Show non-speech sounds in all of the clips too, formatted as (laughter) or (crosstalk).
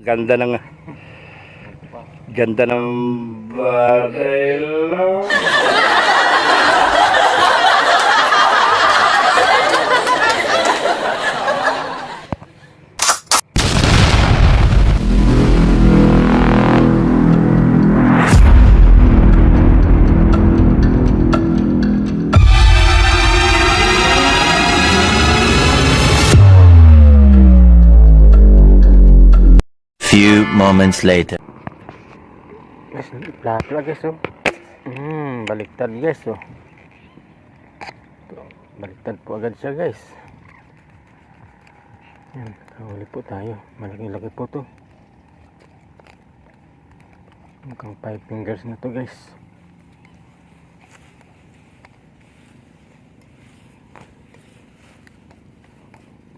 Ganda ng... Ganda ng barelo. (laughs) moments later. Guys, plapla guys oh. Hmm, baliktad guys oh. Baliktad po agad siya guys. Yan, kahuli po tayo. Malaki-laki po to. Mukhang 5 fingers na to guys.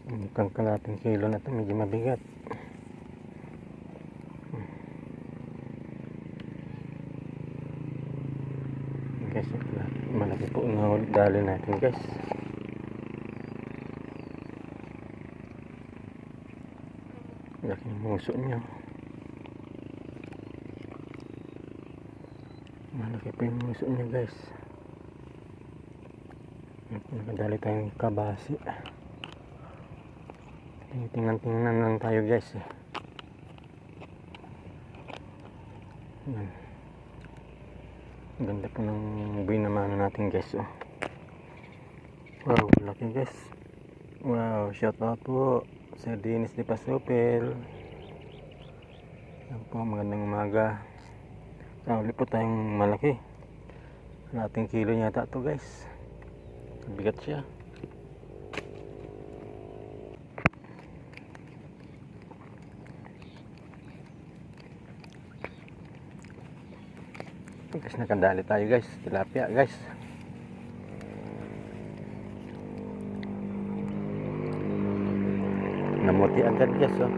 Mukhang kalating kilo na to, medyo mabigat. guys malaki po na dali natin guys laki ng muso niya malaki po yung muso niya guys nakadali tayong kabasi tingnan tingnan lang tayo guys eh. Yan. Ganda po ng binamano natin guys oh. Wow, laki guys. Wow, shout out po Sir Dennis de Pasopel. Yan po, magandang umaga. Sa uli po tayong malaki. Nating kilo yata to guys. Bigat siya. Guys, nakadali tayo guys. Tilapia guys. Namuti agad guys oh.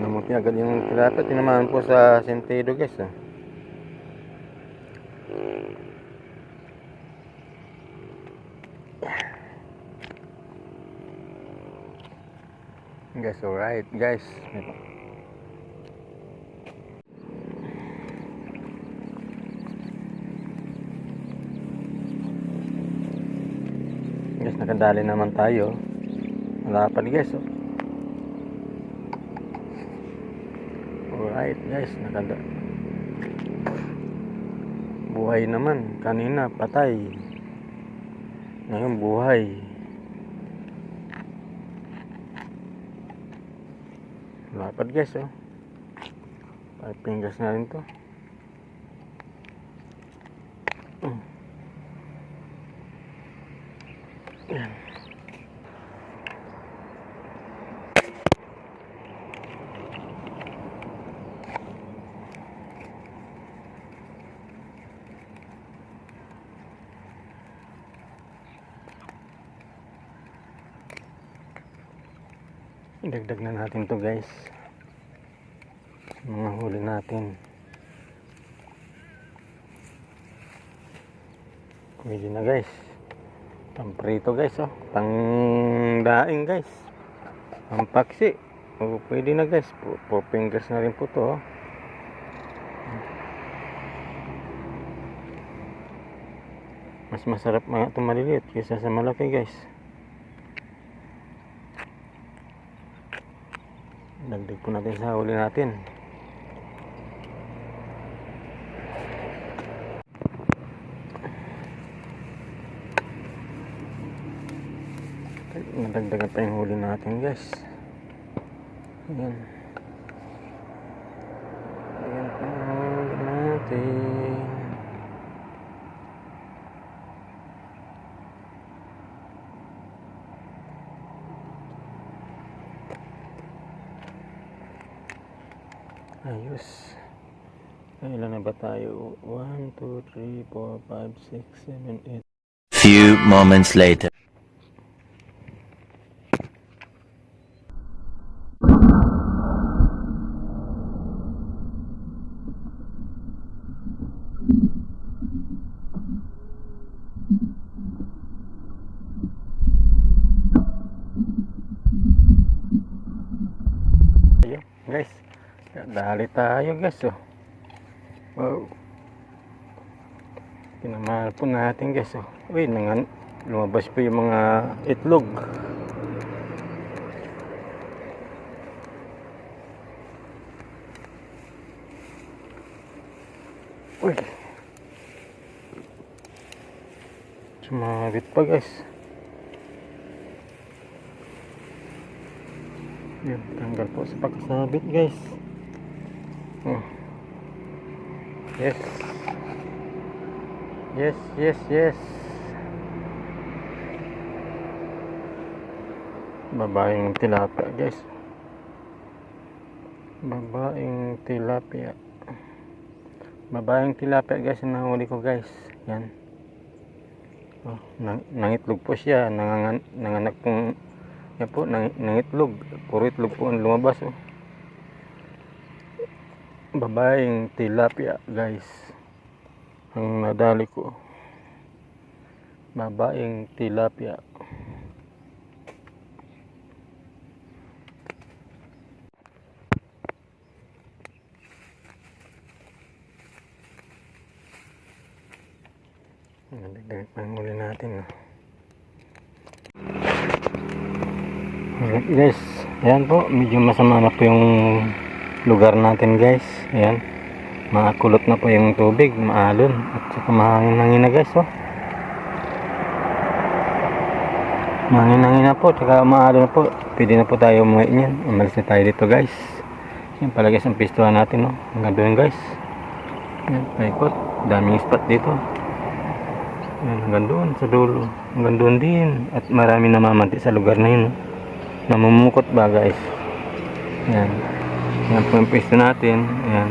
Namuti agad yung tilapia. Tinamaan po sa sentido guys oh. Guys, alright guys. Guys, nakadali naman tayo. Wala guys. Oh. Alright guys, nakada. Buhay naman. Kanina patay. Ngayon buhay. Lapad guys oh. Five fingers na rin to. Dagdag na natin to guys. Mga huli natin. Pwede na guys. Pamprito guys oh. Pang daing guys. Pampaksi. Oh, pwede na guys. 4 fingers na rin po to oh. Mas masarap mga ito maliliit kaysa sa malaki guys. Dagdag po natin sa huli natin. Nadagdagan pa yung huli natin guys. Ayan pa yung huli natin. Ayos. Ilan na ba tayo? 1, 2, 3, 4, 5, 6, 7, 8. Few moments later. Guys, dali tayo guys oh. Wow. Pinamahal po natin guys oh. Uy, nangan, lumabas po yung mga itlog. Uy. Sumabit pa guys. Yan, tanggal po sa pagkasabit guys. Oh. Yes. Yes, yes, yes. Babaeng tilapia guys. Babaeng tilapia. Babaeng tilapia guys ang nahuli ko guys. Yan. Oh, nang, nangitlog po siya. Nangangan, nanganak pong yan po, nang, nangitlog. Puro itlog po ang lumabas. Oh. Babaeng tilapia guys. Ang nadali ko. Babaeng tilapia. Nagdagat pa yung huli natin. Guys, ayan po, medyo masama na po yung lugar natin guys. Ayan, makulot na po yung tubig, maalon at saka mahangin-hangin na guys. Oh. Mahangin-hangin na po, tsaka maalon na po. Pwede na po tayo umuwi niyan. Umalis na tayo dito guys. Yan pala guys ang pistuhan natin. No? Hanggang doon guys. Yan, paikot. Daming spot dito. Yan, hanggang doon sa dulo. Hanggang doon din. At marami namamanti sa lugar na yun. no? Namumukot ba guys? Yan. Yan po yung pwesto natin. Yan.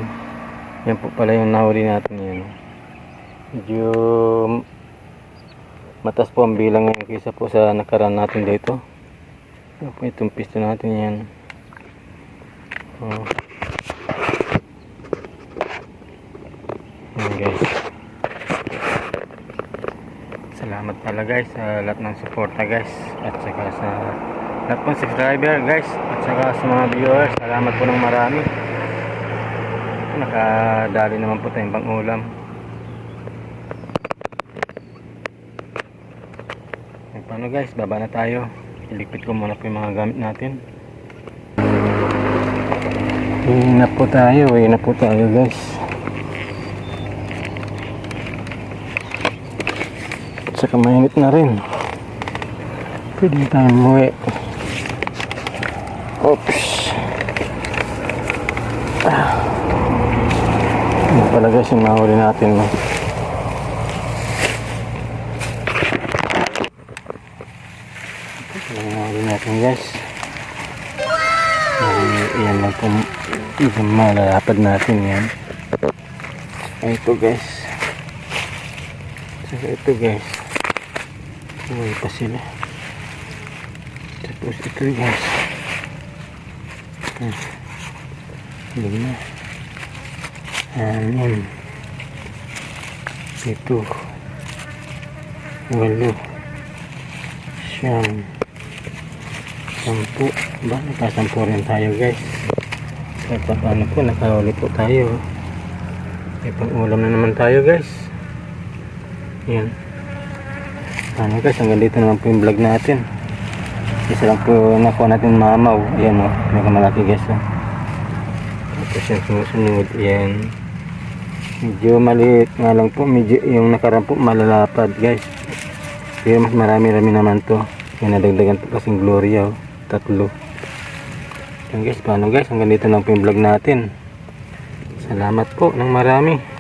Yan po pala yung nahuli natin yan. Medyo matas po ang bilang ngayon kaysa po sa nakaraan natin dito. Yan po itong pisto natin yan. Oh. Yan guys. Salamat pala guys sa lahat ng suporta guys at saka sa lahat po subscriber guys. At saka sa mga viewers salamat po ng marami. Nakadali naman po tayong pang ulam Eh, paano guys? Baba na tayo. Iligpit ko muna po yung mga gamit natin. Uwi na po tayo. Uwi na po tayo guys. At saka mainit na rin. Pwede na tayo umuwi oops. Ah. Ano pala guys yung nahuli natin no? Ito yung nahuli natin guys? Yan, yan lang po. Yung malalapad natin yan. Ay, ito guys. Saka ito guys. Uy pa sila Tapos ito guys Hmm. Lima Anim Pito Walo. Siyam. Sampu. Ba, nakasampu rin tayo guys. Kahit pa paano po, nakahuli po tayo. May pang-ulam na naman tayo guys. Yan Ano guys, hanggang dito naman po yung vlog natin Isa lang po nakuha natin mamaw Yan o, oh, malaki guys oh. Tapos yung sumusunod, yan Medyo maliit nga lang po, medyo yung nakaraan po malalapad guys. Pero mas marami-rami naman to. Yung nadagdagan po kasing Gloria, oh. tatlo. Yan guys, paano guys, hanggang dito lang po yung vlog natin. Salamat po ng marami.